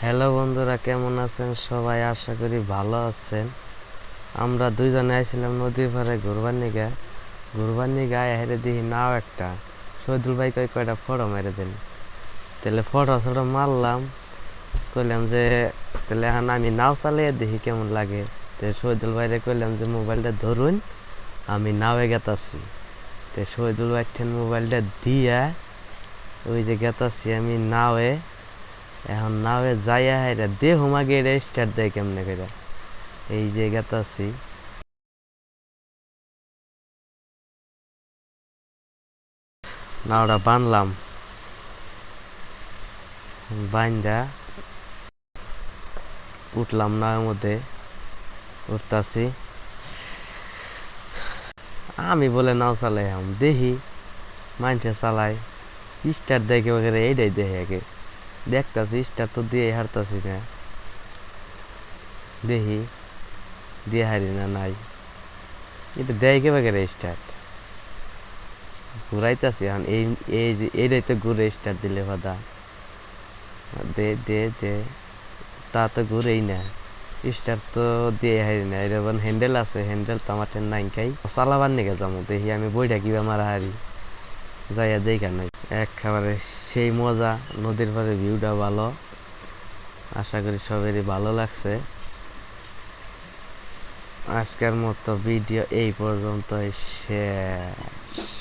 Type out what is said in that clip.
Hello বন্ধুরা, কেমন আছেন? সবাই আশা করি ভালো আছেন। আমরা দুইজনে আইছিলাম নদীর পাড়ে ঘুরবার নিগে ঘুরবার নিগে আয় হেরে দেখি নাও একটা। শহীদুল ভাই কয়, কয়টা ফটো মেরে দিন? তাহলে ফটো ফটো মারলাম। কইলাম যে, তাহলে এখন আমি নাও চালিয়ে দেখি কেমন লাগে? তো শহীদুল ভাইরে কইলাম যে, মোবাইলটা ধরুন, আমি নাওয়ে গেতাছি। তো শহীদুল ভাই মোবাইলটা দিয়া, ওই যে গেতাছি আমি নাওয়ে এখন নাওয়ে যাইয়া হাইরা দেহ মাগে এটা স্টার্ট দেয় কেমনে করে এই যে গেতাছি নাওটা বানলাম। বাইন্দা উঠলাম নাওয়ের মধ্যে। উঠতাছি। আমি বলে নাও চালাই দেখি মাইনসে চালাই। স্টার্ট দেখে এইটাই দেখে আগে। দেখতাছি, স্টার তো দিয়ে হারতাছি না। দেখি, দিয়ে হারি না, নাই। এটা দেয় কে বাগেরে স্টার্ট ঘুরাইতাছি এখন, এই এই এইটাই তো ঘুরে স্টার্ট দিলে বাদা। দে দে দে, তা তো ঘুরেই না। স্টার তো দিয়ে হারি না, এরকম হ্যান্ডেল আছে হ্যান্ডেল তো আমার নাই খাই। চালাবার নিকে যাব দেখি আমি বইটা কিবা মারা হারি। যাইয়া দেখা নাই। একেবারে সেই মজা, নদীর পাড়ে ভিউটা ভালো। আশা করি সবারই ভালো লাগছে। আজকের মতো ভিডিও এই পর্যন্তই। শেষ।